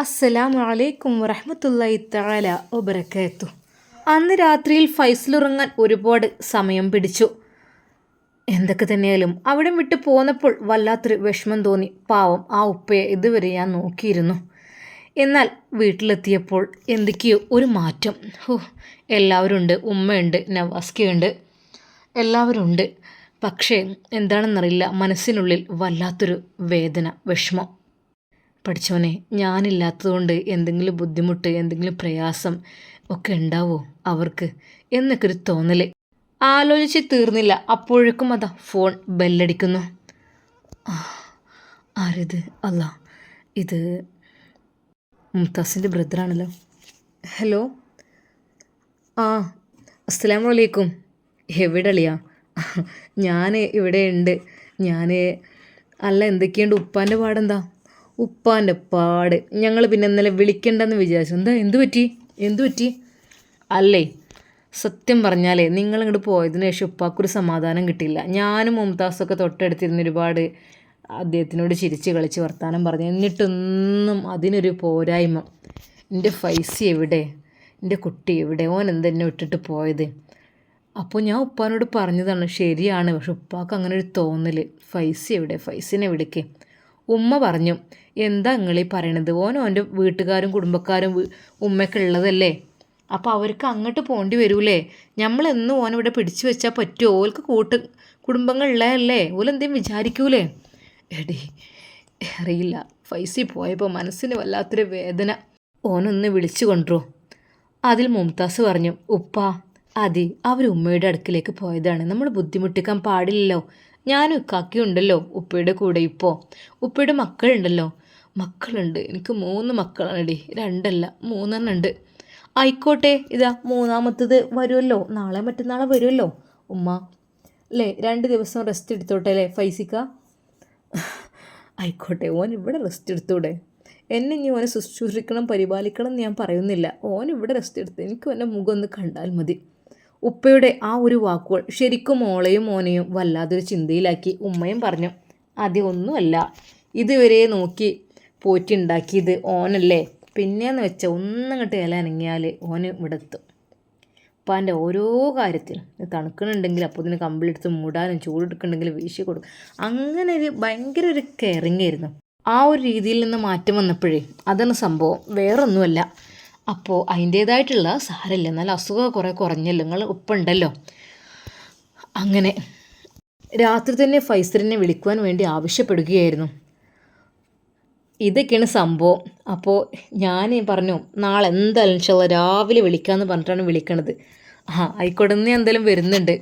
അസ്സലാമു അലൈക്കും വറഹമത്തല്ലായി തആല വബറകാത്തു. അന്ന് രാത്രിയിൽ ഫൈസലുറങ്ങാൻ ഒരുപാട് സമയം പിടിച്ചു. എന്തൊക്കെ തന്നെയാലും അവിടെ വിട്ട് പോന്നപ്പോൾ വല്ലാത്തൊരു വിഷമം തോന്നി. പാവം ആ ഉപ്പയെ ഇതുവരെ ഞാൻ നോക്കിയിരുന്നു. എന്നാൽ വീട്ടിലെത്തിയപ്പോൾ എന്തൊക്കെയോ ഒരു മാറ്റം. ഹോ എല്ലാവരും ഉണ്ട് ഉമ്മയുണ്ട് നവാസ്കയുണ്ട്. എല്ലാവരും ഉണ്ട് പക്ഷേ എന്താണെന്നറിയില്ല. മനസ്സിനുള്ളിൽ വല്ലാത്തൊരു വേദന വിഷമം. പഠിച്ചോനെ ഞാനില്ലാത്തതുകൊണ്ട് എന്തെങ്കിലും ബുദ്ധിമുട്ട് എന്തെങ്കിലും പ്രയാസം ഒക്കെ ഉണ്ടാവോ അവർക്ക്? എന്നൊക്കെ ഒരു തോന്നൽ ആലോചിച്ച് തീർന്നില്ല. അപ്പോഴേക്കും അതാ ഫോൺ ബെല്ലടിക്കുന്നു. ആരിത്? അല്ല ഇത് മുംതാസിന്റെ ബ്രദറാണല്ലോ ഹലോ ആ അസ്സലാമു അലൈക്കും എവിടെ അളിയാ? ഞാൻ ഇവിടെ ഉണ്ട്. ഞാൻ അല്ല എന്തൊക്കെയുണ്ട്? ഉപ്പാന്റെ പാടെന്താ? ഉപ്പാന്റെ പാട്. ഞങ്ങൾ പിന്നെ ഇന്നലെ വിളിക്കണ്ടെന്ന് വിചാരിച്ചു. എന്താ എന്തു പറ്റി? എന്തു പറ്റി? അല്ലേ സത്യം പറഞ്ഞാലേ നിങ്ങളിങ്ങോട്ട് പോയതിനു ശേഷം ഉപ്പാക്കൊരു സമാധാനം കിട്ടിയില്ല. ഞാനും മുംതാസൊക്കെ തൊട്ടടുത്തിരുന്ന് ഒരുപാട് അദ്ദേഹത്തിനോട് ചിരിച്ച് കളിച്ച് വർത്താനം പറഞ്ഞു. എന്നിട്ടൊന്നും അതിനൊരു പോരായ്മ. എന്റെ ഫൈസ എവിടെ? എന്റെ കുട്ടി എവിടെ? ഓൻ എന്തെന്നെ വിട്ടിട്ട് പോയത്? അപ്പോൾ ഞാൻ ഉപ്പാനോട് പറഞ്ഞതാണ് ശരിയാണ്. പക്ഷെ ഉപ്പാക്ക് അങ്ങനെ ഒരു തോന്നൽ ഫൈസ എവിടെ? ഫൈസിനെ വിളിക്ക്. ഉമ്മ പറഞ്ഞു എന്താ നിങ്ങളീ പറയണത്? ഓൻ ഓന്റെ വീട്ടുകാരും കുടുംബക്കാരും ഉമ്മയ്ക്ക് ഉള്ളതല്ലേ അപ്പോൾ അവർക്ക് അങ്ങോട്ട് പോകേണ്ടി വരൂലേ? നമ്മളെന്നും ഓൻ ഇവിടെ പിടിച്ചു വെച്ചാൽ പറ്റുമോ ഓൽക്ക് കൂട്ട് കുടുംബങ്ങളുള്ളതല്ലേ ഓലെന്തേലും വിചാരിക്കൂലേ? എടി അറിയില്ല. ഫൈസി പോയപ്പോൾ മനസ്സിന് വല്ലാത്തൊരു വേദന. ഓനൊന്ന് വിളിച്ചു കൊണ്ടുവോ അതിൽ മുംതാസ് പറഞ്ഞു ഉപ്പ അതി അവർ ഉമ്മയുടെ അടുക്കിലേക്ക് പോയതാണ്. നമ്മൾ ബുദ്ധിമുട്ടിക്കാൻ പാടില്ലല്ലോ. ഞാനും ഇക്കാക്കിയും ഉണ്ടല്ലോ ഉപ്പയുടെ കൂടെ ഇപ്പോൾ ഉപ്പയുടെ മക്കളുണ്ടല്ലോ. മക്കളുണ്ട്. എനിക്ക് മൂന്ന് മക്കളാണെടി. രണ്ടല്ല മൂന്നെണ്ണം ഉണ്ട്. ആയിക്കോട്ടെ ഇതാ മൂന്നാമത്തത് വരുമല്ലോ. നാളെ മറ്റന്നാളെ വരുമല്ലോ. ഉമ്മ അല്ലേ രണ്ട് ദിവസം റെസ്റ്റ് എടുത്തോട്ടെ അല്ലേ ഫൈസിക്ക? ആയിക്കോട്ടെ ഓൻ ഇവിടെ റെസ്റ്റ് എടുത്തൂടെ. എന്നെ ഇനി ഓനെ ശുശ്രൂഷിക്കണം പരിപാലിക്കണം എന്ന് ഞാൻ പറയുന്നില്ല. ഓൻ ഇവിടെ റെസ്റ്റ് എടുത്ത് എനിക്ക് ഓന്റെ മുഖം ഒന്ന് കണ്ടാൽ മതി. ഉപ്പയുടെ ആ ഒരു വാക്കുകൾ ശരിക്കും മോളെയും മോനെയും വല്ലാതൊരു ചിന്തയിലാക്കി ഉമ്മയും പറഞ്ഞു ആദ്യം ഒന്നുമല്ല ഇതുവരെ നോക്കി പോറ്റുണ്ടാക്കിയത് ഓനല്ലേ? പിന്നെയെന്ന് വെച്ചാൽ ഒന്നങ്ങോട്ട് ഇല അനങ്ങിയാൽ ഓന് ഇവിടെ എത്തും ഉപ്പാന്റെ ഓരോ കാര്യത്തിൽ ഇത് തണുക്കണുണ്ടെങ്കിൽ അപ്പോൾ ഇതിന് കമ്പിളെടുത്ത് മൂടാനും ചൂടെടുക്കണമെങ്കിൽ വീശി കൊടുക്കും. അങ്ങനെ ഒരു ഭയങ്കര ഒരു കെയറിങ് ആയിരുന്നു. ആ ഒരു രീതിയിൽ നിന്ന് മാറ്റം വന്നപ്പോഴേ അതാണ് സംഭവം. വേറൊന്നുമല്ല. അപ്പോൾ അതിന്റേതായിട്ടുള്ള സാരമില്ല എന്നാൽ അസുഖം കുറേ കുറഞ്ഞല്ലോ. നിങ്ങൾ ഉപ്പുണ്ടല്ലോ. അങ്ങനെ രാത്രി തന്നെ ഫൈസറിനെ വിളിക്കുവാൻ വേണ്ടി ആവശ്യപ്പെടുകയായിരുന്നു. ഇതൊക്കെയാണ് സംഭവം. അപ്പോൾ ഞാൻ പറഞ്ഞു നാളെ എന്തായാലും ചില രാവിലെ വിളിക്കാമെന്ന് പറഞ്ഞിട്ടാണ് വിളിക്കണത്. ആ ആയിക്കോട്ടെ എന്തായാലും വരുന്നുണ്ട്.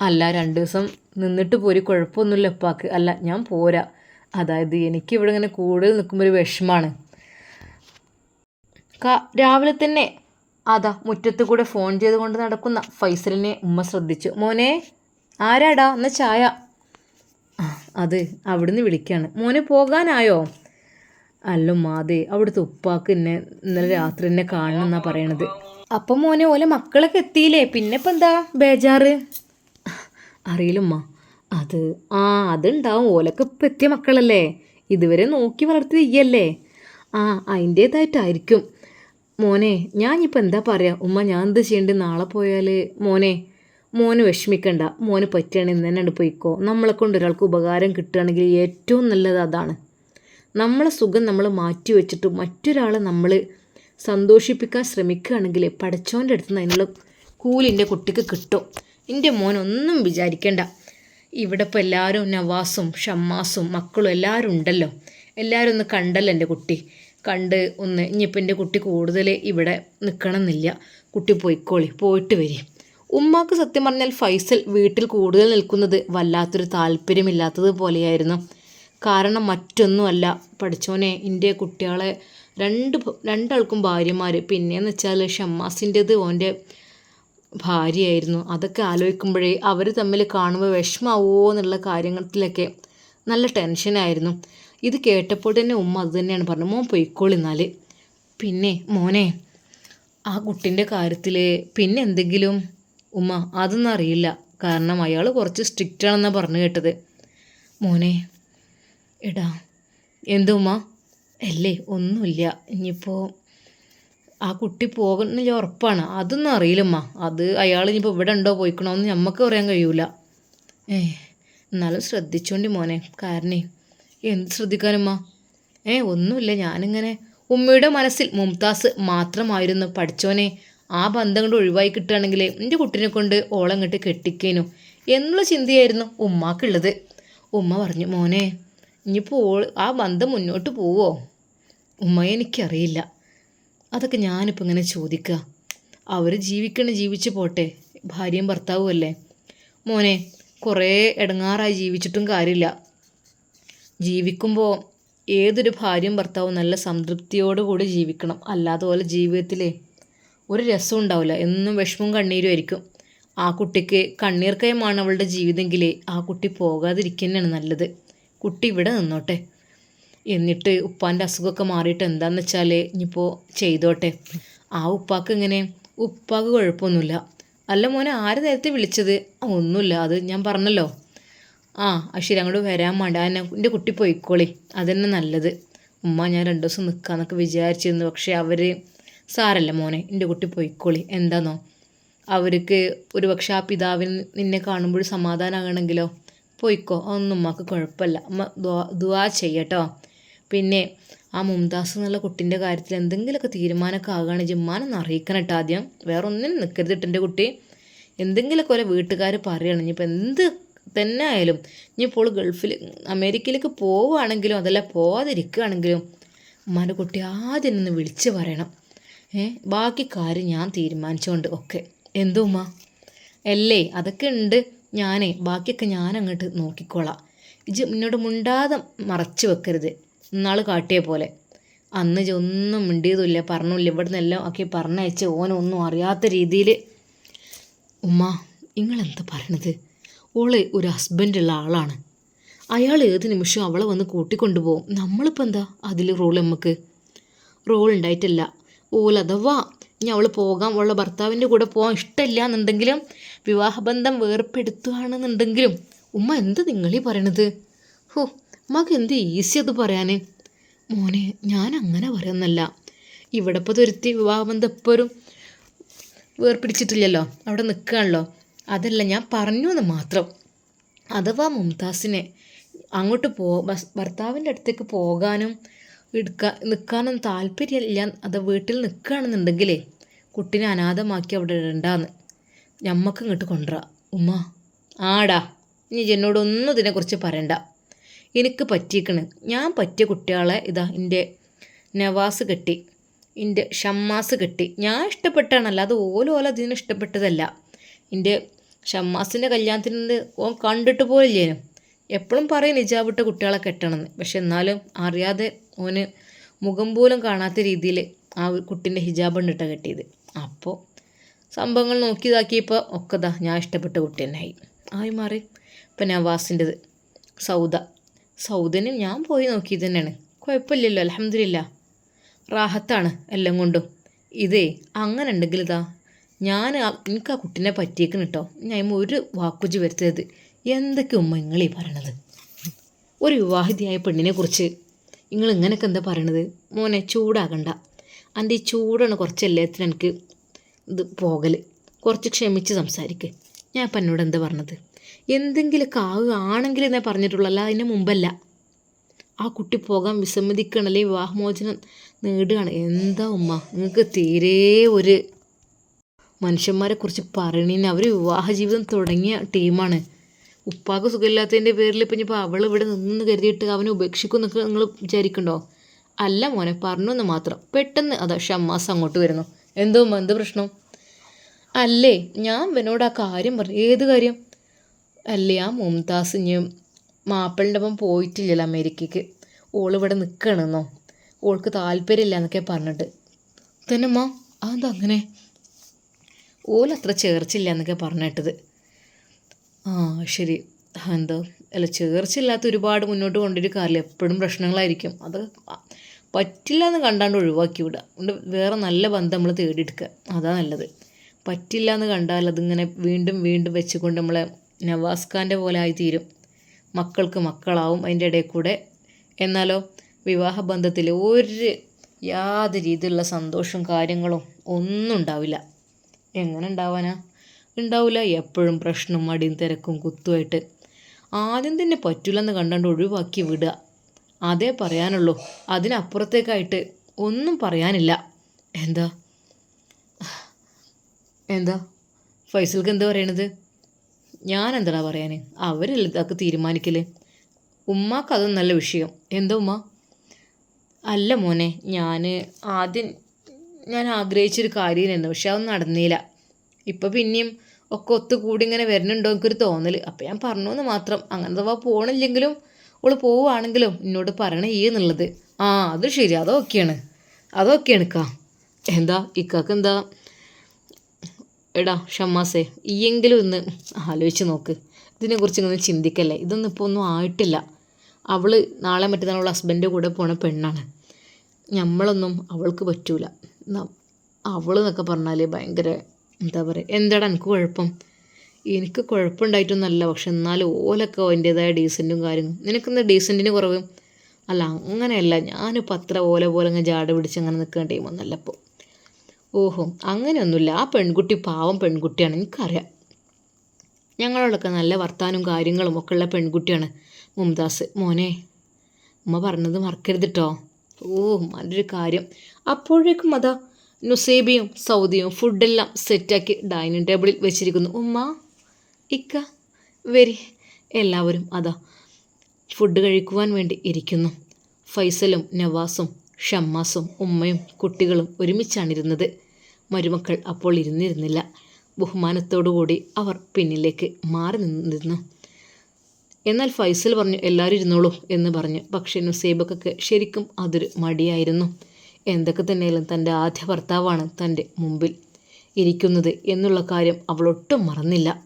അല്ല രണ്ട് ദിവസം നിന്നിട്ട് പോരി കുഴപ്പമൊന്നുമില്ല ഉപ്പാക്ക്. അല്ല ഞാൻ പോരാ. അതായത് എനിക്കിവിടെ ഇങ്ങനെ കൂടുതൽ നിൽക്കുമ്പോൾ ഒരു വിഷമാണ്. രാവിലെ തന്നെ. അതാ മുറ്റത്ത് കൂടെ ഫോൺ ചെയ്തുകൊണ്ട് നടക്കുന്ന ഫൈസലിനെ ഉമ്മ ശ്രദ്ധിച്ചു. മോനെ ആരാടാ? എന്ന ചായ. അത് അവിടുന്ന് വിളിക്കുകയാണ് മോനെ പോകാനായോ? അല്ല മാതെ അവിടുത്തെ ഉപ്പാക്ക് എന്നെ ഇന്നലെ രാത്രി എന്നെ കാണണം എന്നാ പറയണത്. അപ്പം മോനെ ഓലെ മക്കളൊക്കെ എത്തിയില്ലേ? പിന്നെ ഇപ്പം എന്താ ബേജാറ്? അറിയില്ലമ്മ അത് ആ അതുണ്ടാവും. ഓലൊക്കെ ഇപ്പം എത്തിയ മക്കളല്ലേ. ഇതുവരെ നോക്കി വളർത്തി തീയല്ലേ ആ അതിന്റേതായിട്ടായിരിക്കും മോനെ ഇപ്പം എന്താ പറയുക ഉമ്മ ഞാൻ എന്ത് ചെയ്യേണ്ടത് നാളെ പോയാൽ മോനെ മോന് വിഷമിക്കണ്ട. മോന് പറ്റുകയാണെങ്കിൽ ഇന്ന് തന്നെ പോയിക്കോ. നമ്മളെ കൊണ്ട് ഒരാൾക്ക് ഉപകാരം കിട്ടുകയാണെങ്കിൽ ഏറ്റവും നല്ലത് അതാണ്. നമ്മളെ സുഖം നമ്മൾ മാറ്റി വെച്ചിട്ട് മറ്റൊരാളെ നമ്മൾ സന്തോഷിപ്പിക്കാൻ ശ്രമിക്കുകയാണെങ്കിൽ പടച്ചോന്റെ അടുത്ത് നിന്ന് അതിനുള്ള കൂലിന്റെ കുട്ടിക്ക് കിട്ടും. എന്റെ മോൻ ഒന്നും വിചാരിക്കേണ്ട. ഇവിടെ ഇപ്പോൾ എല്ലാവരും നവാസും ഷമ്മാസും മക്കളും എല്ലാവരും ഉണ്ടല്ലോ. എല്ലാവരും ഒന്ന് കണ്ടല്ലോ എന്റെ കുട്ടി. കണ്ട് ഒന്ന് ഇനിയിപ്പോൾ എന്റെ കുട്ടി കൂടുതൽ ഇവിടെ നിൽക്കണമെന്നില്ല കുട്ടി പോയിക്കോളി പോയിട്ട് വരി. ഉമ്മാക്ക് സത്യം പറഞ്ഞാൽ ഫൈസൽ വീട്ടിൽ കൂടുതൽ നിൽക്കുന്നത് വല്ലാത്തൊരു താല്പര്യമില്ലാത്തത് പോലെയായിരുന്നു. കാരണം മറ്റൊന്നുമല്ല പഠിച്ചോനെ എന്റെ കുട്ടികളെ രണ്ട് രണ്ടാൾക്കും ഭാര്യമാർ പിന്നെയെന്ന് വെച്ചാൽ ഷമ്മാസിന്റെത് ഓന്റെ ഭാര്യയായിരുന്നു. അതൊക്കെ ആലോചിക്കുമ്പോഴേ അവർ തമ്മിൽ കാണുമ്പോൾ വിഷമാവോ എന്നുള്ള കാര്യങ്ങളിലൊക്കെ നല്ല ടെൻഷനായിരുന്നു ഇത് കേട്ടപ്പോൾ തന്നെ ഉമ്മ അത് തന്നെയാണ് പറഞ്ഞത് മോൻ പൊയ്ക്കോളിന്നാൽ പിന്നെ മോനെ ആ കുട്ടിന്റെ കാര്യത്തിൽ പിന്നെ എന്തെങ്കിലും? ഉമ്മ അതൊന്നും അറിയില്ല. കാരണം അയാൾ കുറച്ച് സ്ട്രിക്റ്റ് ആണെന്നാണ് പറഞ്ഞു കേട്ടത്. മോനെ എടാ എന്തുമ്മ അല്ലേ ഒന്നുമില്ല. ഇനിയിപ്പോൾ ആ കുട്ടി പോകുന്നില്ല ഉറപ്പാണ്. അതൊന്നും അറിയില്ലമ്മ അത് അയാൾ ഇനിയിപ്പോൾ ഇവിടെ ഉണ്ടോ പോയിക്കണോ എന്ന് നമുക്ക് പറയാൻ കഴിയൂല. ഏ എന്നാലും ശ്രദ്ധിച്ചോണ്ടി മോനെ. കാരണേ എന്ത് ശ്രദ്ധിക്കാനുമ്മ? ഏ ഒന്നുമില്ല. ഞാനിങ്ങനെ ഉമ്മയുടെ മനസ്സിൽ മുംതാസ് മാത്രമായിരുന്നു പഠിച്ചോനെ. ആ ബന്ധം കൊണ്ട് ഒഴിവായി കിട്ടുകയാണെങ്കിൽ എന്റെ കുട്ടീനെ കൊണ്ട് ഓളങ്ങോട്ട് കെട്ടിക്കേനു എന്നുള്ള ചിന്തയായിരുന്നു ഉമ്മാക്കുള്ളത്. ഉമ്മ പറഞ്ഞു മോനെ ഇനിയിപ്പോൾ ആ ബന്ധം മുന്നോട്ട് പോവോ? ഉമ്മയെ എനിക്കറിയില്ല. അതൊക്കെ ഞാനിപ്പോൾ ഇങ്ങനെ ചോദിക്കുക അവർ ജീവിക്കണ ജീവിച്ചു പോട്ടെ. ഭാര്യയും ഭർത്താവും അല്ലേ? മോനെ കുറേ ഇടങ്ങാറായി ജീവിച്ചിട്ടും കാര്യമില്ല. ജീവിക്കുമ്പോൾ ഏതൊരു ഭാര്യയും ഭർത്താവും നല്ല സംതൃപ്തിയോടുകൂടി ജീവിക്കണം. അല്ലാതെ പോലെ ജീവിതത്തിലേ ഒരു രസം ഉണ്ടാവില്ല. എന്നും വിഷമവും കണ്ണീരും ആയിരിക്കും. ആ കുട്ടിക്ക് കണ്ണീർക്കയമാണ് അവളുടെ ജീവിതമെങ്കിൽ ആ കുട്ടി പോകാതിരിക്കുന്നതാണ് നല്ലത്. കുട്ടി ഇവിടെ നിന്നോട്ടെ. എന്നിട്ട് ഉപ്പാന്റെ അസുഖമൊക്കെ മാറിയിട്ട് എന്താന്ന് വെച്ചാൽ ഇനിയിപ്പോൾ ചെയ്തോട്ടെ. ആ ഉപ്പാക്ക് ഇങ്ങനെ ഉപ്പാക്ക് കുഴപ്പമൊന്നുമില്ല. അല്ല മോനെ ആര് നേരത്തെ വിളിച്ചത്? ഒന്നുമില്ല. അത് ഞാൻ പറഞ്ഞല്ലോ. ആ അത് ശരി അങ്ങോട്ട് വരാൻ വേണ്ട എന്നെ എന്റെ കുട്ടി പോയിക്കോളി. അതന്നെ നല്ലത്. ഉമ്മ ഞാൻ രണ്ട് ദിവസം നിൽക്കാന്നൊക്കെ വിചാരിച്ചിരുന്നു. പക്ഷേ അവർ സാരല്ല മോനെ എന്റെ കുട്ടി പോയിക്കോളി. എന്താന്നോ? അവർക്ക് ഒരു പക്ഷേ ആ പിതാവിന് നിന്നെ കാണുമ്പോൾ സമാധാനമാകണമെങ്കിലോ പോയിക്കോ. അതൊന്നും ഉമ്മക്ക് കുഴപ്പമില്ല അമ്മ ദുആ ചെയ്യട്ടോ. പിന്നെ ആ മുംതാസ് എന്നുള്ള കുട്ടീന്റെ കാര്യത്തിൽ എന്തെങ്കിലുമൊക്കെ തീരുമാനമൊക്കെ ആകുകയാണെങ്കിൽ ജിമ്മാനൊന്ന് അറിയിക്കണം കേട്ടോ ആദ്യം. വേറെ ഒന്നിനും നിൽക്കരുത് കേട്ടോ. എന്റെ കുട്ടി എന്തെങ്കിലുമൊക്കെ ഓരോ വീട്ടുകാർ പറയണം. ഇനിയിപ്പോൾ എന്ത് തന്നെ ആയാലും ഇനിയിപ്പോൾ ഗൾഫിൽ അമേരിക്കയിലേക്ക് പോവുകയാണെങ്കിലും അതല്ല പോവാതിരിക്കുകയാണെങ്കിലും ഉമ്മാന്റെ കുട്ടി ആദ്യം ഒന്ന് വിളിച്ച് പറയണം. ഏ ബാക്കി കാര്യം ഞാൻ തീരുമാനിച്ചുകൊണ്ട് ഒക്കെ. എന്തോ ഉമ്മ? അല്ലേ അതൊക്കെ ഉണ്ട്. ഞാനേ ബാക്കിയൊക്കെ ഞാൻ അങ്ങോട്ട് നോക്കിക്കോളാം. ഇജ് എന്നോട് മുണ്ടാതെ മറച്ചു വെക്കരുത്. ഇന്നാൾ കാട്ടിയ പോലെ. അന്ന് ഇജ് ഒന്നും മിണ്ടിയതുമില്ല പറഞ്ഞില്ല ഇവിടെ നിന്നെല്ലാം ആക്കി പറഞ്ഞയച്ച് ഓനൊന്നും അറിയാത്ത രീതിയിൽ. ഉമ്മ നിങ്ങളെന്താ പറയണത്? ഓൾ ഒരു ഹസ്ബൻഡുള്ള ആളാണ്. അയാൾ ഏത് നിമിഷം അവളെ വന്ന് കൂട്ടിക്കൊണ്ടുപോകും നമ്മളിപ്പോൾ എന്താ അതിൽ റോൾ നമുക്ക് റോൾ ഉണ്ടായിട്ടില്ല ഓൽ അഥവാ ഇനി അവൾ പോകാൻ അവളുടെ ഭർത്താവിന്റെ കൂടെ പോകാൻ ഇഷ്ടമില്ല എന്നുണ്ടെങ്കിലും വിവാഹബന്ധം വേർപ്പെടുത്തുകയാണെന്നുണ്ടെങ്കിലും ഉമ്മ എന്ത് നിങ്ങളീ പറയണത്? ഹോ ഉമ്മക്ക് എന്ത് ഈസി അത് പറയാൻ മോനെ ഞാൻ അങ്ങനെ പറയുന്നല്ല ഇവിടെ ഇപ്പോൾ തുരുത്തി വിവാഹബന്ധം എപ്പോഴും വേർപിടിച്ചിട്ടില്ലല്ലോ? അവിടെ നിൽക്കുകയാണല്ലോ അതല്ല ഞാൻ പറഞ്ഞു എന്ന് മാത്രം. അഥവാ മുംതാസിനെ അങ്ങോട്ട് പോ ഭർത്താവിന്റെ അടുത്തേക്ക് പോകാനും എടുക്കാൻ നിൽക്കാനും താല്പര്യമില്ല അത് വീട്ടിൽ നിൽക്കുകയാണെന്നുണ്ടെങ്കിലേ കുട്ടീനെ അനാഥമാക്കി അവിടെ ഇടണ്ടാന്ന് ഞമ്മക്ക് ഇങ്ങോട്ട് കൊണ്ടുവരാം. ഉമ്മ ആടാ ഇനി എന്നോടൊന്നും ഇതിനെക്കുറിച്ച് പറയണ്ട. എനിക്ക് പറ്റിയേക്കണ്. ഞാൻ പറ്റിയ കുട്ടികളെ ഇതാ എന്റെ നവാസ് കെട്ടി എന്റെ ഷമ്മാസ് കെട്ടി. ഞാൻ ഇഷ്ടപ്പെട്ടാണല്ല അത് ഓലോല ഓല ഇതിന് ഇഷ്ടപ്പെട്ടതല്ല. എന്റെ ഷമ്മാസിന്റെ കല്യാണത്തിന് ഓൻ കണ്ടിട്ട് പോലില്ലേനും എപ്പോഴും പറയും നിജാബിട്ട കുട്ടികളെ കെട്ടണമെന്ന്. പക്ഷെ എന്നാലും അറിയാതെ ഓന് മുഖം പോലും കാണാത്ത രീതിയിൽ ആ കുട്ടീന്റെ ഹിജാബ് ഉണ്ടിട്ട കെട്ടിയത്. അപ്പോൾ സംഭവങ്ങൾ നോക്കി ഇതാക്കിയപ്പോൾ ഒക്കെ ദാ ഞാൻ ഇഷ്ടപ്പെട്ട കുട്ടി തന്നെയായി. ആയി മാറി. ഇപ്പം നവാസിന്റെത് സൗദ. സൗദനും ഞാൻ പോയി നോക്കി തന്നെയാണ്. കുഴപ്പമില്ലല്ലോ അലഹമില്ല റാഹത്താണ് എല്ലാം കൊണ്ടും. ഇതേ അങ്ങനെ ഉണ്ടെങ്കിൽ ഇതാ ഞാൻ എനിക്ക് ആ കുട്ടീനെ പറ്റിയേക്കണം കേട്ടോ ഞാൻ ഒരു വാക്കുജി വരുത്തരുത് എന്തൊക്കെ ഉമ്മ നിങ്ങളീ പറയണത്? ഒരു വിവാഹിതയായ പെണ്ണിനെ കുറിച്ച് നിങ്ങൾ ഇങ്ങനെയൊക്കെ എന്താ പറയണത്? മോനെ ചൂടാകണ്ട. എന്റെ ഈ ചൂടാണ് കുറച്ച് എല്ലാത്തിനും എനിക്ക് ഇത് പോകൽ കുറച്ച് ക്ഷമിച്ച് സംസാരിക്ക്. ഞാൻ ഇപ്പം എന്നോട് എന്താ പറഞ്ഞത്? എന്തെങ്കിലുമൊക്കെ ആവുകയാണെങ്കിൽ എന്നേ പറഞ്ഞിട്ടുള്ളൂ അല്ല അതിന് മുമ്പല്ല. ആ കുട്ടി പോകാൻ വിസമ്മതിക്കണം അല്ലെങ്കിൽ വിവാഹമോചനം നേടുകയാണ്. എന്താ ഉമ്മ? നിങ്ങൾക്ക് തീരെ ഒരു മനുഷ്യന്മാരെ കുറിച്ച് പറയണീന് അവർ വിവാഹ ജീവിതം തുടങ്ങിയ ടീമാണ്. ഉപ്പാക്ക് സുഖമില്ലാത്തതിന്റെ പേരിൽ ഇപ്പം ഇനിയിപ്പോൾ അവൾ ഇവിടെ നിന്ന് കരുതിയിട്ട് അവനെ ഉപേക്ഷിക്കും എന്നൊക്കെ നിങ്ങൾ വിചാരിക്കണ്ടോ അല്ല മോനെ പറഞ്ഞു എന്ന് മാത്രം. പെട്ടെന്ന് അതാ ഷമ്മാസ് അങ്ങോട്ട് വരുന്നു. എന്തോ എന്ത് പ്രശ്നം? അല്ലേ ഞാൻ ഇവനോട് ആ കാര്യം പറഞ്ഞു. ഏത് കാര്യം? അല്ലേ ആ മുംതാസ് ഇനി മാപ്പിളിന്റെ ഒപ്പം പോയിട്ടില്ലല്ലോ അമേരിക്കയ്ക്ക് ഓളിവിടെ നിൽക്കണമെന്നോ ഓൾക്ക് താല്പര്യമില്ല എന്നൊക്കെ പറഞ്ഞിട്ട്. തന്നെ അമ്മ അതെന്താ അങ്ങനെ? ഓലത്ര ചേർച്ചില്ല എന്നൊക്കെ പറഞ്ഞിട്ടത്. ആ ശരി. എന്തോ? അല്ല ചേർച്ചില്ലാത്ത ഒരുപാട് മുന്നോട്ട് കൊണ്ടൊരു കാര്യമില്ല. എപ്പോഴും പ്രശ്നങ്ങളായിരിക്കും. അത് പറ്റില്ല എന്ന് കണ്ടാണ്ട് ഒഴിവാക്കി വിടുക. അതുകൊണ്ട് വേറെ നല്ല ബന്ധം നമ്മൾ തേടിയെടുക്കുക. അതാ നല്ലത്. പറ്റില്ല എന്ന് കണ്ടാൽ അതിങ്ങനെ വീണ്ടും വീണ്ടും വെച്ചുകൊണ്ട് നമ്മളെ നവാസ് ഖാന്റെ പോലെ ആയി തീരും മക്കൾക്ക് മക്കളാവും അതിന്റെ ഇടയിൽ കൂടെ. എന്നാലോ വിവാഹ ബന്ധത്തിൽ ഒരു യാതൊരു രീതിയിലുള്ള സന്തോഷവും കാര്യങ്ങളും ഒന്നും ഉണ്ടാവില്ല. എങ്ങനെ ഉണ്ടാവാനാ? ഉണ്ടാവില്ല എപ്പോഴും പ്രശ്നം മടിയും തിരക്കും കുത്തുമായിട്ട്. ആദ്യം തന്നെ പറ്റില്ലെന്ന് കണ്ടുകൊണ്ട് ഒഴിവാക്കി വിടുക. അതേ പറയാനുള്ളൂ. അതിനപ്പുറത്തേക്കായിട്ട് ഒന്നും പറയാനില്ല. എന്താ? എന്താ? ഫൈസൽക്ക് എന്താ പറയണത്? ഞാൻ എന്താടാ പറയാൻ അവരല്ല ഇതൊക്കെ തീരുമാനിക്കൽ? ഉമ്മാക്ക് അതും നല്ല വിഷയം. എന്താ ഉമ്മ? അല്ല മോനെ ഞാൻ ആദ്യം ഞാൻ ആഗ്രഹിച്ചൊരു കാര്യമായിരുന്നു പക്ഷെ അതൊന്നും നടന്നില്ല. ഇപ്പം പിന്നെയും ഒക്കെ ഒത്തുകൂടി ഇങ്ങനെ വരുന്നുണ്ടോ എനിക്കൊരു തോന്നൽ അപ്പോൾ ഞാൻ പറഞ്ഞു എന്ന് മാത്രം. അങ്ങനത്തെ വാ പോകണില്ലെങ്കിലും ഓൾ പോവുകയാണെങ്കിലും എന്നോട് പറയണേ ഈ എന്നുള്ളത്. ആ അത് ശരി. അതൊക്കെയാണ് അതൊക്കെയാണ് ഇക്ക എന്താ? ഇക്കാക്ക് എന്താ? എടാ ഷമ്മാസേ ഈയെങ്കിലും ഒന്ന് ആലോചിച്ച് നോക്ക്. ഇതിനെക്കുറിച്ച് ഇങ്ങനെ ചിന്തിക്കല്ലേ? ഇതൊന്നും ഇപ്പോൾ ഒന്നും ആയിട്ടില്ല. അവൾ നാളെ മറ്റന്നാൾ അവൾ ഹസ്ബൻഡിന്റെ കൂടെ പോണ പെണ്ണാണ്. നമ്മളൊന്നും അവൾക്ക് പറ്റൂല. അവൾ എന്നൊക്കെ പറഞ്ഞാൽ ഭയങ്കര എന്താ പറയുക എന്താടാ എനിക്ക് കുഴപ്പം? എനിക്ക് കുഴപ്പമുണ്ടായിട്ടൊന്നുമല്ല പക്ഷെ എന്നാലും ഓലൊക്കെ അതിന്റേതായ ഡീസന്റും കാര്യങ്ങളും. നിനക്കെന്താ ഡീസന്റിന് കുറവ്? അല്ല അങ്ങനെയല്ല. ഞാനിപ്പോൾ അത്ര ഓല പോലെ അങ്ങ് ജാട പിടിച്ച് അങ്ങനെ നിൽക്കുന്ന ടൈമൊന്നല്ല ഇപ്പോൾ ഓഹോ അങ്ങനെയൊന്നുമില്ല. ആ പെൺകുട്ടി പാവം പെൺകുട്ടിയാണ് എനിക്കറിയാം. ഞങ്ങളോടൊക്കെ നല്ല വർത്താനും കാര്യങ്ങളും ഒക്കെ ഉള്ള പെൺകുട്ടിയാണ് മുംതാസ്. മോനെ ഉമ്മ പറഞ്ഞത് മറക്കരുത് കേട്ടോ ഓ നല്ലൊരു കാര്യം. അപ്പോഴേക്കും അതാ നുസേബിയും സൗദിയും ഫുഡെല്ലാം സെറ്റാക്കി ഡൈനിങ് ടേബിളിൽ വെച്ചിരിക്കുന്നു. ഉമ്മ ഇക്ക വരി. എല്ലാവരും അതാ ഫുഡ് കഴിക്കുവാൻ വേണ്ടി ഇരിക്കുന്നു. ഫൈസലും നവാസും ഷമ്മാസും ഉമ്മയും കുട്ടികളും ഒരുമിച്ചാണിരുന്നത്. മരുമക്കൾ അപ്പോൾ ഇരുന്നിരുന്നില്ല. ബഹുമാനത്തോടുകൂടി അവർ പിന്നിലേക്ക് മാറി നിന്നിരുന്നു. എന്നാൽ ഫൈസൽ പറഞ്ഞു എല്ലാവരും ഇരുന്നോളൂ എന്ന് പറഞ്ഞു. പക്ഷേ നുസൈബക്കൊക്കെ ശരിക്കും അതൊരു മടിയായിരുന്നു. എന്തൊക്കെ തന്നെയാലും തന്റെ ആദ്യ ഭർത്താവാണ് തന്റെ മുമ്പിൽ ഇരിക്കുന്നത് എന്നുള്ള കാര്യം അവൾ ഒട്ടും മറന്നില്ല.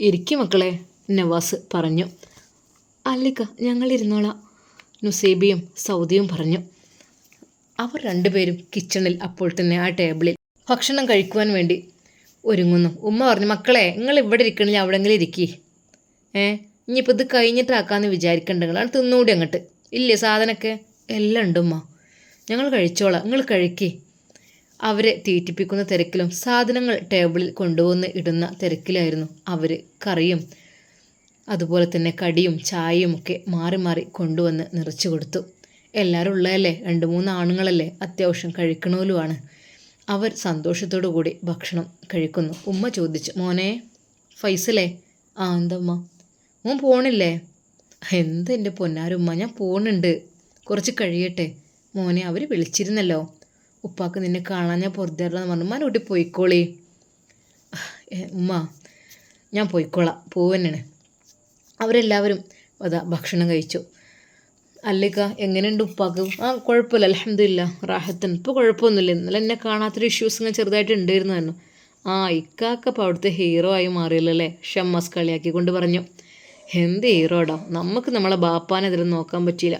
ഇരിക്കും മക്കളെ നവാസ് പറഞ്ഞു. അല്ലിക്ക ഞങ്ങൾ ഇരുന്നോളാം നുസൈബിയും സൗദിയും പറഞ്ഞു. അവർ രണ്ടുപേരും കിച്ചണിൽ അപ്പോൾ തന്നെ ആ ടേബിളിൽ ഭക്ഷണം കഴിക്കുവാൻ വേണ്ടി ഒരുങ്ങുന്നു. ഉമ്മ പറഞ്ഞു മക്കളെ നിങ്ങൾ ഇവിടെ ഇരിക്കണില്ല അവിടെങ്കിലും ഇരിക്കേ. ഏ? ഇനിയിപ്പോൾ ഇത് കഴിഞ്ഞിട്ടാക്കാമെന്ന് വിചാരിക്കണ്ട നിങ്ങളാണ് തിന്നുകൂടി അങ്ങോട്ട്. ഇല്ലേ സാധനമൊക്കെ എല്ലാം ഉണ്ടുമ്മ. ഞങ്ങൾ കഴിച്ചോളാം. നിങ്ങൾ കഴിക്കേ. അവരെ തീറ്റിപ്പിക്കുന്ന തിരക്കിലും സാധനങ്ങൾ ടേബിളിൽ കൊണ്ടുവന്ന് ഇടുന്ന തിരക്കിലായിരുന്നു അവർ കറിയും അതുപോലെ തന്നെ കടിയും ചായയും ഒക്കെ മാറി മാറി കൊണ്ടുവന്ന് നിറച്ചു കൊടുത്തു. എല്ലാവരും ഉള്ളതല്ലേ? രണ്ട് മൂന്ന് ആണുങ്ങളല്ലേ? അത്യാവശ്യം കഴിക്കണമല്ലുമാണ് അവർ സന്തോഷത്തോടു കൂടി ഭക്ഷണം കഴിക്കുന്നു. ഉമ്മ ചോദിച്ചു മോനെ ഫൈസലേ? ആ എന്തമ്മ? മോൻ പോണില്ലേ? എന്ത് എന്റെ പൊന്നാരുമ്മ ഞാൻ പോണുണ്ട്. കുറച്ച് കഴിയട്ടെ. മോനെ അവർ വിളിച്ചിരുന്നല്ലോ. ഉപ്പാക്ക് നിന്നെ കാണാൻ ഞാൻ പുറത്തേറെന്ന് പറഞ്ഞു. ഉമ്മാൻ കൂട്ടി പോയിക്കോളി. ഉമ്മ ഞാൻ പോയിക്കോളാം. പോവന്നെയാണ് അവരെല്ലാവരും അതാ ഭക്ഷണം കഴിച്ചു. അല്ലേക്ക എങ്ങനെയുണ്ട് ഉപ്പാക്ക്? ആ കുഴപ്പമില്ല. അലഹമില്ല റാഹത്തിന് ഇപ്പോൾ കുഴപ്പമൊന്നുമില്ല. ഇന്നലെ എന്നെ കാണാത്തൊരു ഇഷ്യൂസ് ഇങ്ങനെ ചെറുതായിട്ട് ഉണ്ടായിരുന്നു ആ ഇക്കാക്കപ്പം അവിടുത്തെ ഹീറോ ആയി മാറിയല്ലോ അല്ലേ? ഷമ്മസ് കളിയാക്കിക്കൊണ്ട് പറഞ്ഞു. എന്ത് ഹീറോടാ നമുക്ക് നമ്മളെ ബാപ്പാനെ ബാപ്പാനെതിരെ നോക്കാൻ പറ്റിയില്ല.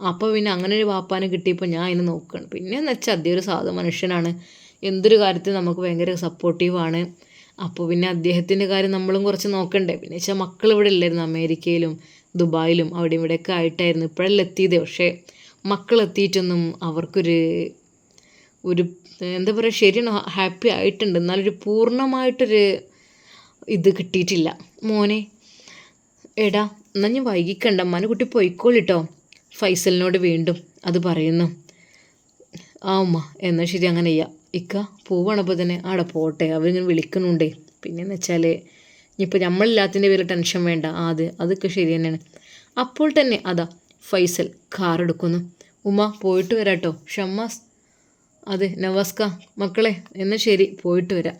അപ്പോൾ പിന്നെ അങ്ങനെ ഒരു ബാപ്പാനെ കിട്ടിയപ്പോൾ ഞാൻ അതിനെ നോക്കുകയാണ് പിന്നെ എന്ന് വെച്ചാൽ അദ്ദേഹം ഒരു സാധു മനുഷ്യനാണ്. എന്തൊരു കാര്യത്തിൽ നമുക്ക് ഭയങ്കര സപ്പോർട്ടീവാണ് അപ്പോൾ പിന്നെ അദ്ദേഹത്തിന്റെ കാര്യം നമ്മളും കുറച്ച് നോക്കണ്ടേ? പിന്നെ വെച്ചാൽ മക്കൾ ഇവിടെ ഇല്ലായിരുന്നു അമേരിക്കയിലും ദുബായിലും അവിടെ ഇവിടെയൊക്കെ ആയിട്ടായിരുന്നു. ഇപ്പോഴല്ലേ എത്തിയത്. പക്ഷേ മക്കൾ എത്തിയിട്ടൊന്നും അവർക്കൊരു ഒരു എന്താ പറയുക ശരിയാണ് ഹാപ്പി ആയിട്ടുണ്ട്. എന്നാലൊരു പൂർണമായിട്ടൊരു ഇത് കിട്ടിയിട്ടില്ല. മോനെ എടാ എന്നാൽ ഞാൻ വൈകിക്കണ്ട. മനുകുട്ടി പോയിക്കോളിട്ടോ. ഫൈസലിനോട് വീണ്ടും അത് പറയുന്നു. ആ ഉമ്മ എന്നാൽ ശരി അങ്ങനെ ചെയ്യാം. ഇക്ക പോവാണപ്പോൾ തന്നെ ആടെ പോട്ടെ. അവരിങ്ങനെ വിളിക്കുന്നുണ്ടേ പിന്നെയെന്ന് വെച്ചാൽ ഇനിയിപ്പോൾ നമ്മളില്ലാത്തതിന്റെ പേര് ടെൻഷൻ വേണ്ട. അത് അതൊക്കെ ശരി തന്നെയാണ്. അപ്പോൾ തന്നെ അതാ ഫൈസൽ കാർ എടുക്കുന്നു. ഉമ്മ പോയിട്ട് വരാട്ടോ. ഷമ്മാസ് അതെ നവാസ്ക മക്കളെ എന്നാൽ ശരി പോയിട്ട് വരാം.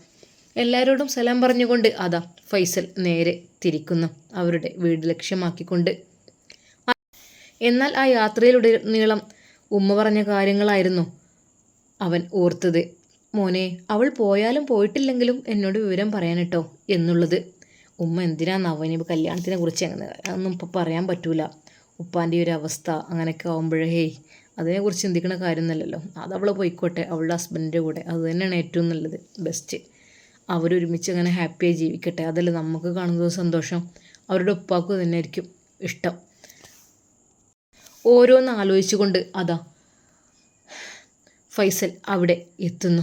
എല്ലാവരോടും സലാം പറഞ്ഞുകൊണ്ട് അതാ ഫൈസൽ നേരെ തിരിക്കുന്നു അവരുടെ വീട് ലക്ഷ്യമാക്കിക്കൊണ്ട്. എന്നാൽ ആ യാത്രയിലൂടെ നീളം ഉമ്മ പറഞ്ഞ കാര്യങ്ങളായിരുന്നു. അവൻ ഓർത്തത് മോനെ അവൾ പോയാലും പോയിട്ടില്ലെങ്കിലും എന്നോട് വിവരം പറയാൻ കേട്ടോ എന്നുള്ളത്. ഉമ്മ എന്തിനാ അവന് കല്യാണത്തിനെ കുറിച്ച് അങ്ങനെ അതൊന്നും ഇപ്പം പറയാൻ പറ്റൂല. ഉപ്പാന്റെ ഒരു അവസ്ഥ അങ്ങനെയൊക്കെ ആകുമ്പോഴേ ഹേയ് അതിനെക്കുറിച്ച് ചിന്തിക്കുന്ന കാര്യമൊന്നുമല്ലല്ലോ. അത് അവൾ പോയിക്കോട്ടെ അവളുടെ ഹസ്ബൻഡിന്റെ കൂടെ. അത് തന്നെയാണ് ഏറ്റവും നല്ലത് ബെസ്റ്റ് അവരൊരുമിച്ച് അങ്ങനെ ഹാപ്പിയായി ജീവിക്കട്ടെ. അതല്ല നമുക്ക് കാണുന്നത് സന്തോഷം. അവരുടെ ഉപ്പാക്കും തന്നെ ആയിരിക്കും ഇഷ്ടം. ഓരോന്ന് ആലോചിച്ചുകൊണ്ട് അതാ ഫൈസൽ അവിടെ എത്തുന്നു.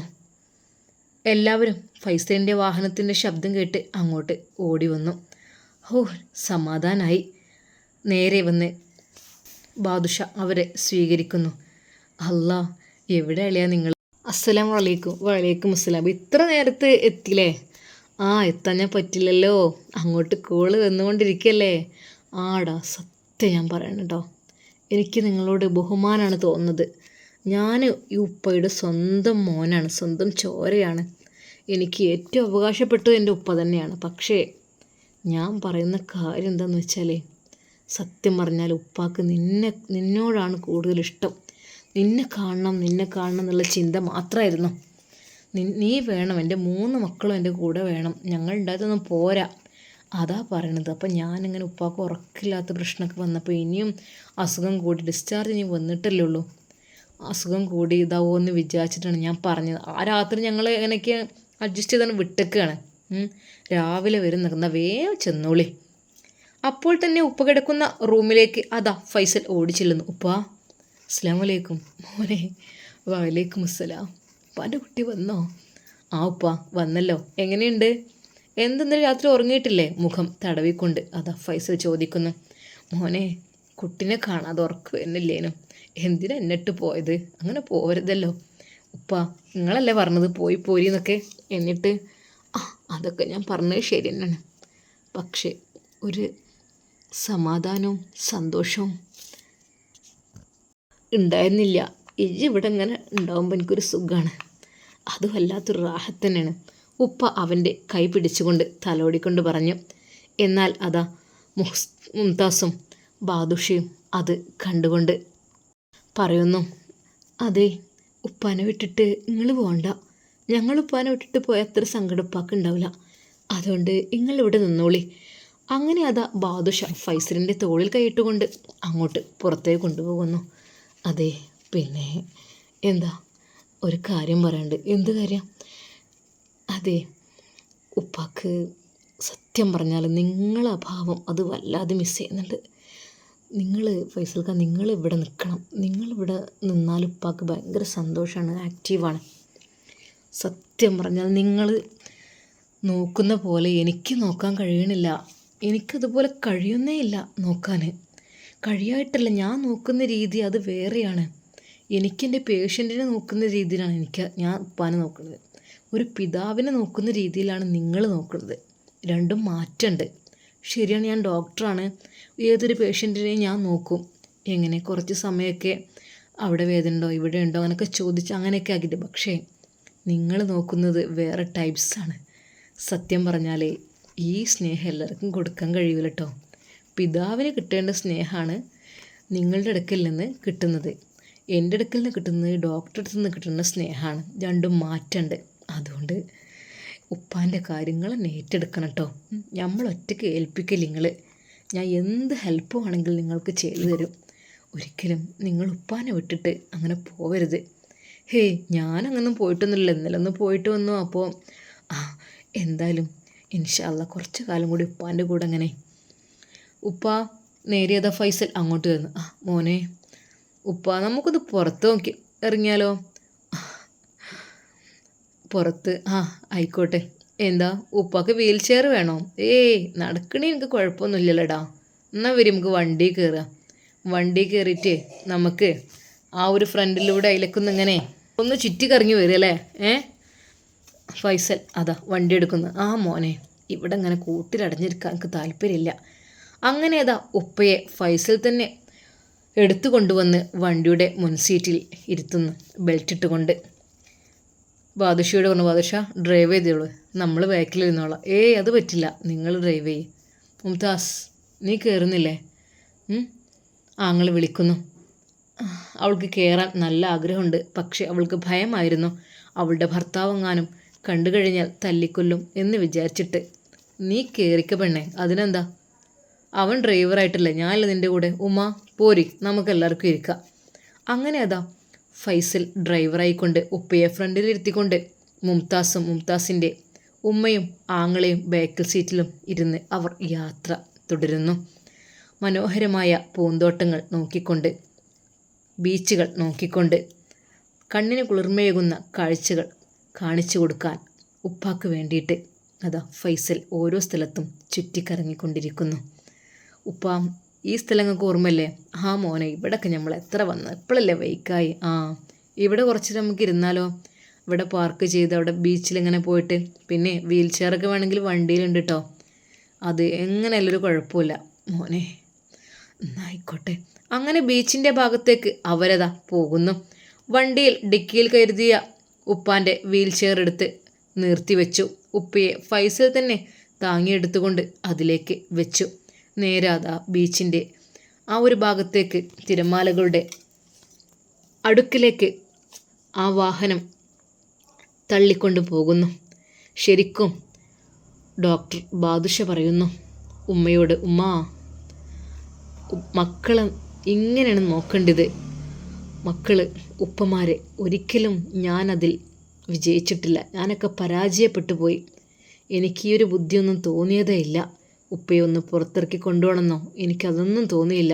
എല്ലാവരും ഫൈസലിന്റെ വാഹനത്തിന്റെ ശബ്ദം കേട്ട് അങ്ങോട്ട് ഓടി വന്നു. ഓ സമാധാനായി. നേരെ വന്ന് ബാദുഷ അവരെ സ്വീകരിക്കുന്നു. അല്ല എവിടെ അളിയാ നിങ്ങൾ അസ്സലാം വലൈക്കും വലൈക്കും അസ്സലാം. ഇത്ര നേരത്ത് എത്തിയില്ലേ? ആ എത്താൻ ഞാൻ പറ്റില്ലല്ലോ. അങ്ങോട്ട് കോൾ വന്നുകൊണ്ടിരിക്കല്ലേ? ആടാ സത്യം ഞാൻ പറയണം എനിക്ക് നിങ്ങളോട് ബഹുമാനമാണ് തോന്നുന്നത്. ഞാൻ ഈ ഉപ്പയുടെ സ്വന്തം മോനാണ് സ്വന്തം ചോരയാണ്. എനിക്ക് ഏറ്റവും അവകാശപ്പെട്ടത് എന്റെ ഉപ്പ തന്നെയാണ്. പക്ഷേ ഞാൻ പറയുന്ന കാര്യം എന്താണെന്ന് വെച്ചാൽ സത്യം പറഞ്ഞാൽ ഉപ്പാക്ക് നിന്നെ നിന്നോടാണ് കൂടുതൽ ഇഷ്ടം. നിന്നെ കാണണം നിന്നെ കാണണം എന്നുള്ള ചിന്ത മാത്രമായിരുന്നു നി- വേണം എന്റെ മൂന്ന് മക്കളും എന്റെ കൂടെ വേണം. ഞങ്ങൾ ഉണ്ടായതൊന്നും പോരാ. അതാ പറയണത്. അപ്പം ഞാനിങ്ങനെ ഉപ്പാക്ക് ഉറക്കില്ലാത്ത പ്രശ്നമൊക്കെ വന്നപ്പോൾ ഇനിയും അസുഖം കൂടി ഡിസ്ചാർജ് ഇനി വന്നിട്ടല്ലേ ഉള്ളൂ. അസുഖം കൂടി ഇതാവോ എന്ന് വിചാരിച്ചിട്ടാണ് ഞാൻ പറഞ്ഞത്. ആ രാത്രി ഞങ്ങൾ എങ്ങനെയൊക്കെ അഡ്ജസ്റ്റ് ചെയ്താണ് വിട്ടേക്കാണ്. രാവിലെ വരും നിൽക്കുന്ന വേഗം ചെന്നോളി. അപ്പോൾ തന്നെ ഉപ്പ കിടക്കുന്ന റൂമിലേക്ക് അതാ ഫൈസൽ ഓടിച്ചില്ലെന്ന്. ഉപ്പ അസ്സാം വലൈക്കും മോനെ വലൈക്കും അസ്സലാം. ഉപ്പാന്റെ കുട്ടി വന്നോ? ആ ഉപ്പ വന്നല്ലോ. എങ്ങനെയുണ്ട്? എന്തെന്ന് രാത്രി ഉറങ്ങിയിട്ടില്ലേ? മുഖം തടവിക്കൊണ്ട്. അതാ ഫൈസൽ ചോദിക്കുന്നു. മോനെ കുട്ടിനെ കാണാതെ ഉറക്ക് എന്നില്ലേനും എന്തിനാ എന്നിട്ട് പോയത്? അങ്ങനെ പോരുതല്ലോ ഉപ്പ നിങ്ങളല്ലേ പറഞ്ഞത് പോയി പോരി എന്നൊക്കെ? എന്നിട്ട് ആ അതൊക്കെ ഞാൻ പറഞ്ഞത് ശരി തന്നെയാണ് പക്ഷേ ഒരു സമാധാനവും സന്തോഷവും ഉണ്ടായിരുന്നില്ല. ഇജ് ഇവിടെ ഇങ്ങനെ ഉണ്ടാവുമ്പോൾ എനിക്കൊരു സുഖമാണ് അത് വല്ലാത്തൊരു റാഹത്ത് തന്നെയാണ്. ഉപ്പ അവന്റെ കൈ പിടിച്ചുകൊണ്ട് തലോടിക്കൊണ്ട് പറഞ്ഞു എന്നാൽ അതാ മുഹ്സ് മുംതാസും ബാദുഷയും അത് കണ്ടുകൊണ്ട് പറയുന്നു. അതെ ഉപ്പാനെ വിട്ടിട്ട് നിങ്ങൾ പോകണ്ട ഞങ്ങൾ ഉപ്പാനെ വിട്ടിട്ട് പോയാൽ അത്ര സങ്കടം ഉണ്ടാവില്ല. അതുകൊണ്ട് നിങ്ങളിവിടെ നിന്നോളി. അങ്ങനെ അതാ ബാദുഷ ഫൈസലിന്റെ തോളിൽ കൈയിട്ടുകൊണ്ട് അങ്ങോട്ട് പുറത്തേക്ക് കൊണ്ടുപോകുന്നു. അതെ പിന്നെ എന്താ? ഒരു കാര്യം പറയാണ്ട് എന്ത് കാര്യം? അതെ ഉപ്പാക്ക് സത്യം പറഞ്ഞാൽ നിങ്ങളെ അഭാവം അത് വല്ലാതെ മിസ് ചെയ്യുന്നുണ്ട്. നിങ്ങൾ ഫൈസൽക്ക നിങ്ങൾ ഇവിടെ നിൽക്കണം. നിങ്ങളിവിടെ നിന്നാൽ ഉപ്പാക്ക് ഭയങ്കര സന്തോഷമാണ് ആക്റ്റീവാണ് സത്യം പറഞ്ഞാൽ നിങ്ങൾ നോക്കുന്ന പോലെ എനിക്ക് നോക്കാൻ കഴിയണില്ല. എനിക്കതുപോലെ കഴിയുന്നേ ഇല്ല നോക്കാൻ കഴിയായിട്ടല്ല ഞാൻ നോക്കുന്ന രീതി അത് വേറെയാണ്. എനിക്കെന്റെ പേഷ്യന്റിനെ നോക്കുന്ന രീതിയിലാണ് എനിക്ക് ഞാൻ ഉപ്പാനെ നോക്കുന്നത്. ഒരു പിതാവിനെ നോക്കുന്ന രീതിയിലാണ് നിങ്ങൾ നോക്കുന്നത്. രണ്ടും മാറ്റമുണ്ട് ശരിയാണ് ഞാൻ ഡോക്ടറാണ്. ഏതൊരു പേഷ്യന്റിനെയും ഞാൻ നോക്കും. എങ്ങനെ കുറച്ച് സമയമൊക്കെ അവിടെ വേദന ഉണ്ടോ ഇവിടെ ഉണ്ടോ അങ്ങനെയൊക്കെ ചോദിച്ച് അങ്ങനെയൊക്കെ ആക്കിയിട്ട്. പക്ഷേ നിങ്ങൾ നോക്കുന്നത് വേറെ ടൈപ്സാണ് സത്യം പറഞ്ഞാലേ ഈ സ്നേഹം എല്ലാവർക്കും കൊടുക്കാൻ കഴിയില്ല കേട്ടോ പിതാവിന് കിട്ടേണ്ട സ്നേഹമാണ് നിങ്ങളുടെ അടുക്കൽ നിന്ന് കിട്ടുന്നത്. എന്റെ അടുക്കൽ നിന്ന് കിട്ടുന്നത് ഡോക്ടറെ അടുത്ത് നിന്ന് കിട്ടുന്ന സ്നേഹമാണ്. രണ്ടും മാറ്റമുണ്ട് അതുകൊണ്ട് ഉപ്പാന്റെ കാര്യങ്ങൾ ഏറ്റെടുക്കണം കേട്ടോ നമ്മൾ ഒറ്റയ്ക്ക് ഏൽപ്പിക്കൽ നിങ്ങൾ ഞാൻ എന്ത് ഹെൽപ്പ് വേണമെങ്കിലും നിങ്ങൾക്ക് ചെയ്തു തരും. ഒരിക്കലും നിങ്ങൾ ഉപ്പാനെ വിട്ടിട്ട് അങ്ങനെ പോവരുത്. ഹേയ് ഞാനങ്ങനൊന്നും പോയിട്ടൊന്നുമില്ല. ഇന്നലെ ഒന്ന് പോയിട്ട് വന്നു. അപ്പോൾ ആ എന്തായാലും ഇൻഷാല്ല കുറച്ച് കാലം കൂടി ഉപ്പാന്റെ കൂടെ അങ്ങനെ ഉപ്പ നേരിയതാ ഫൈസൽ അങ്ങോട്ട് വരുന്നു മോനെ ഉപ്പ നമുക്കൊന്ന് പുറത്ത് നോക്കി. ഇറങ്ങിയാലോ? പുറത്ത് ആ ആയിക്കോട്ടെ. എന്താ ഉപ്പാക്ക് വീൽ ചെയർ വേണോ? ഏയ് നടക്കണേ എനിക്ക് കുഴപ്പമൊന്നുമില്ലല്ലോടാ. എന്നാൽ വരും നമുക്ക് വണ്ടി കയറുക വണ്ടി കയറിയിട്ട് നമുക്ക് ആ ഒരു ഫ്രണ്ടിലൂടെ അതിലേക്കൊന്ന് ഇങ്ങനെ ഒന്ന് ചുറ്റി കറങ്ങി വരും അല്ലേ? ഏ? ഫൈസൽ അതാ വണ്ടി എടുക്കുന്നു ആ മോനെ ഇവിടെ ഇങ്ങനെ കൂട്ടിലടഞ്ഞിരിക്കാൻ എനിക്ക് താല്പര്യമില്ല. അങ്ങനെ അതാ ഉപ്പയെ ഫൈസൽ തന്നെ എടുത്തു കൊണ്ടുവന്ന് വണ്ടിയുടെ മുൻസീറ്റിൽ ഇരുത്തുന്നു ബെൽറ്റ് ഇട്ടുകൊണ്ട്. ബാദുഷയോട് പറഞ്ഞു ബാദുഷ ഡ്രൈവ് ചെയ്തോളൂ. നമ്മൾ ബാക്കിൽ ഇരുന്നോളാം. ഏയ് അത് പറ്റില്ല. നിങ്ങൾ ഡ്രൈവ് ചെയ്യ്. മുംതാസ് നീ കയറുന്നില്ലേ? ആങ്ങൾ വിളിക്കുന്നു. അവൾക്ക് കയറാൻ നല്ല ആഗ്രഹമുണ്ട്. പക്ഷേ അവൾക്ക് ഭയമായിരുന്നു. അവളുടെ ഭർത്താവെങ്ങാനും കണ്ടു കഴിഞ്ഞാൽ തല്ലിക്കൊല്ലും എന്ന് വിചാരിച്ചിട്ട്. നീ കയറിക്ക പെണ്ണേ. അതിനെന്താ? അവൻ ഡ്രൈവറായിട്ടില്ല ഞാനല്ല നിന്റെ കൂടെ. ഉമ്മ പോരി. നമുക്ക് എല്ലാവർക്കും ഇരിക്കാം. അങ്ങനെ അതാ ഫൈസൽ ഡ്രൈവറായിക്കൊണ്ട് ഉപ്പയെ ഫ്രണ്ടിലിരുത്തിക്കൊണ്ട് മുംതാസും മുംതാസിന്റെ ഉമ്മയും ആങ്ങളെയും ബാക്കിൽ സീറ്റിലും ഇരുന്ന് അവർ യാത്ര തുടരുന്നു. മനോഹരമായ പൂന്തോട്ടങ്ങൾ നോക്കിക്കൊണ്ട് ബീച്ചുകൾ നോക്കിക്കൊണ്ട് കണ്ണിന് കുളിർമയേകുന്ന കാഴ്ചകൾ കാണിച്ചു കൊടുക്കാൻ ഉപ്പാക്ക് വേണ്ടിയിട്ട് അതാ ഫൈസൽ ഓരോ സ്ഥലത്തും ചുറ്റിക്കറങ്ങിക്കൊണ്ടിരിക്കുന്നു. ഉപ്പ ഈ സ്ഥലങ്ങൾക്ക് ഓർമ്മല്ലേ ആ മോനെ ഇവിടൊക്കെ നമ്മൾ എത്ര വന്ന് എപ്പോഴല്ലേ വൈക്കായി ആ ഇവിടെ കുറച്ച് നമുക്ക് ഇരുന്നാലോ? ഇവിടെ പാർക്ക് ചെയ്ത് അവിടെ ബീച്ചിൽ ഇങ്ങനെ പോയിട്ട് പിന്നെ വീൽ ചെയറൊക്കെ വേണമെങ്കിൽ വണ്ടിയിലുണ്ട് കേട്ടോ അത് എങ്ങനെയല്ല ഒരു കുഴപ്പമില്ല. മോനെ എന്നായിക്കോട്ടെ. അങ്ങനെ ബീച്ചിന്റെ ഭാഗത്തേക്ക് അവരതാ പോകുന്നു. വണ്ടിയിൽ ഡിക്കിയിൽ കരുതിയ ഉപ്പാന്റെ വീൽ ചെയർ എടുത്ത് നിർത്തിവെച്ചു. ഉപ്പയെ ഫൈസൽ തന്നെ താങ്ങിയെടുത്തുകൊണ്ട് അതിലേക്ക് വെച്ചു. നേരാതാ ബീച്ചിന്റെ ആ ഒരു ഭാഗത്തേക്ക് തിരമാലകളുടെ അടുക്കിലേക്ക് ആ വാഹനം തള്ളിക്കൊണ്ട് പോകുന്നു. ശരിക്കും ഡോക്ടർ ബാദുഷ പറയുന്നു ഉമ്മയോട് ഉമ്മ മക്കളെ ഇങ്ങനെയാണ് നോക്കേണ്ടത്. മക്കൾ ഉപ്പമാരെ ഒരിക്കലും ഞാനതിൽ വിജയിച്ചിട്ടില്ല. ഞാനൊക്കെ പരാജയപ്പെട്ടു പോയി. എനിക്ക് ഈ ഒരു ബുദ്ധിയൊന്നും തോന്നിയതേ ഇല്ല. ഉപ്പയെ ഒന്ന് പുറത്തിറക്കി കൊണ്ടുപോകണമെന്നോ? എനിക്കതൊന്നും തോന്നിയില്ല.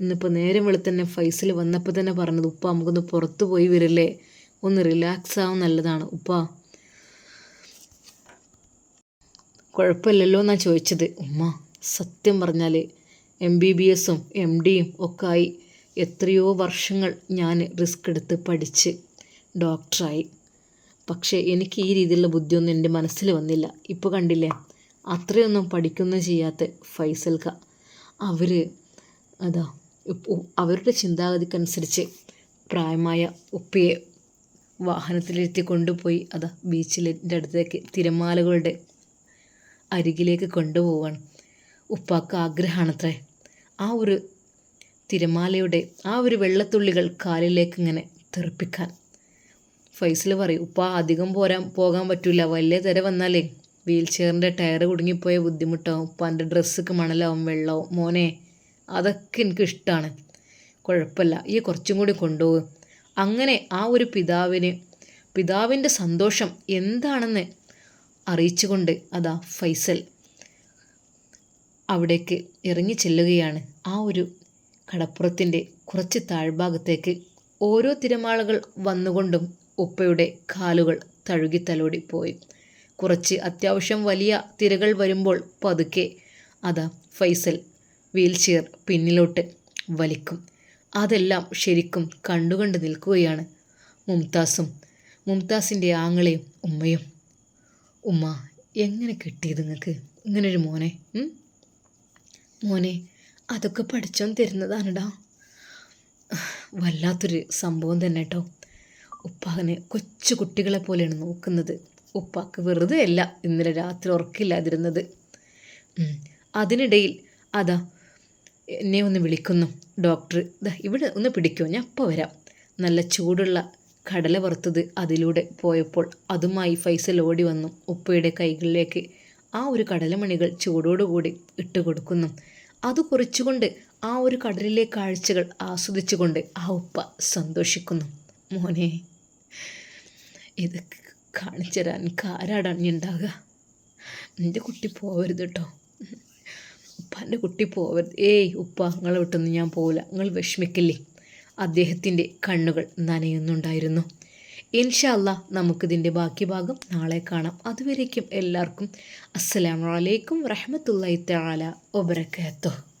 ഇന്നിപ്പോൾ നേരം വെളുത്തന്നെ ഫൈസൽ വന്നപ്പോൾ തന്നെ പറഞ്ഞത് ഉപ്പ നമുക്കൊന്ന് പുറത്തു പോയി വരില്ലേ? ഒന്ന് റിലാക്സ് ആവും നല്ലതാണ്. ഉപ്പ. കുഴപ്പമില്ലല്ലോ എന്നാണ് ചോദിച്ചത്. ഉമ്മ സത്യം പറഞ്ഞാൽ എം ബി ബി എസും എം ഡിയും ഒക്കെ ആയി എത്രയോ വർഷങ്ങൾ ഞാൻ റിസ്ക് എടുത്ത് പഠിച്ച് ഡോക്ടറായി. പക്ഷേ എനിക്ക് ഈ രീതിയിലുള്ള ബുദ്ധിയൊന്നും എന്റെ മനസ്സിൽ വന്നില്ല. ഇപ്പോൾ കണ്ടില്ലേ? അത്രയൊന്നും പഠിക്കൊന്നും ചെയ്യാത്ത ഫൈസൽക്ക. അവർ അതാ അവരുടെ ചിന്താഗതിക്കനുസരിച്ച് പ്രായമായ ഉപ്പയെ വാഹനത്തിലിരുത്തി കൊണ്ടുപോയി അതാ ബീച്ചിന്റെ അടുത്തേക്ക് തിരമാലകളുടെ അരികിലേക്ക് കൊണ്ടുപോവാണ്. ഉപ്പാക്ക് ആഗ്രഹമാണത്രേ ആ ഒരു തിരമാലയുടെ ആ ഒരു വെള്ളത്തുള്ളികൾ കാലിലേക്ക് ഇങ്ങനെ തെറിപ്പിക്കാൻ. ഫൈസൽ പറയും ഉപ്പ അധികം പോരാൻ പോകാൻ പറ്റില്ല വലിയ തിര വന്നാലേ വീൽ ചെയറിന്റെ ടയർ കുടുങ്ങിപ്പോയ ബുദ്ധിമുട്ടാവും. ഉപ്പാന്റെ ഡ്രസ്സൊക്കെ മണലാവും വെള്ളവും. മോനെ അതൊക്കെ എനിക്ക് ഇഷ്ടമാണ് കുഴപ്പമില്ല. ഈ കുറച്ചും കൂടി കൊണ്ടുപോകും. അങ്ങനെ ആ ഒരു പിതാവിന് പിതാവിന്റെ സന്തോഷം എന്താണെന്ന് അറിയിച്ചുകൊണ്ട് അതാ ഫൈസൽ അവിടേക്ക് ഇറങ്ങി ചെല്ലുകയാണ്. ആ ഒരു കടപ്പുറത്തിന്റെ കുറച്ച് താഴ്ഭാഗത്തേക്ക് ഓരോ തിരമാളകൾ വന്നുകൊണ്ടും ഉപ്പയുടെ കാലുകൾ തഴുകി തലോടി പോയി കുറച്ച് അത്യാവശ്യം വലിയ തിരകൾ വരുമ്പോൾ പതുക്കെ അതാ ഫൈസൽ വീൽ ചെയർ പിന്നിലോട്ട് വലിക്കും. അതെല്ലാം ശരിക്കും കണ്ടുകണ്ട് നിൽക്കുകയാണ് മുംതാസും മുംതാസിന്റെ ആങ്ങളെയും ഉമ്മയും. ഉമ്മ എങ്ങനെ കിട്ടിയത് നിങ്ങൾക്ക് ഇങ്ങനൊരു മോനെ മോനെ അതൊക്കെ പഠിച്ചോൻ തരുന്നതാണടാ. വല്ലാത്തൊരു സംഭവം തന്നെ കേട്ടോ. ഉപ്പാകനെ കൊച്ചു കുട്ടികളെ പോലെയാണ് നോക്കുന്നത്. ഉപ്പാക്ക് വെറുതെ അല്ല ഇന്നലെ രാത്രി ഉറക്കില്ലാതിരുന്നത്. അതിനിടയിൽ അതാ എന്നെ ഒന്ന് വിളിക്കുന്നു ഡോക്ടർ. ഇവിടെ ഒന്ന് പിടിക്കുമോ ഞാൻ അപ്പോൾ വരാം. നല്ല ചൂടുള്ള കടല വറുത്തത് അതിലൂടെ പോയപ്പോൾ അതുമായി ഫൈസൽ ഓടി വന്നു. ഉപ്പയുടെ കൈകളിലേക്ക് ആ ഒരു കടലമണികൾ ചൂടോടുകൂടി ഇട്ട് കൊടുക്കുന്നു. അത് കുറിച്ചുകൊണ്ട് ആ ഒരു കടലിലെ കാഴ്ചകൾ ആസ്വദിച്ചുകൊണ്ട് ആ ഉപ്പ സന്തോഷിക്കുന്നു. മോനെ ഇത് കാണിച്ചു തരാൻ ഉണ്ടാകുക എന്റെ കുട്ടി പോവരുത് കേട്ടോ. ഉപ്പാന്റെ കുട്ടി പോവരുത്. ഏയ് ഉപ്പ നിങ്ങളെ വിട്ടൊന്നും ഞാൻ പോവില്ല. നിങ്ങൾ വിഷമിക്കില്ലേ? അദ്ദേഹത്തിന്റെ കണ്ണുകൾ നനയുന്നുണ്ടായിരുന്നു. ഇൻഷല്ല നമുക്കിതിന്റെ ബാക്കി ഭാഗം നാളെ കാണാം. അതുവരേക്കും എല്ലാവർക്കും അസ്സലാമലൈക്കും വറഹമത്തല്ലാ തആല വബറകാതുഹു.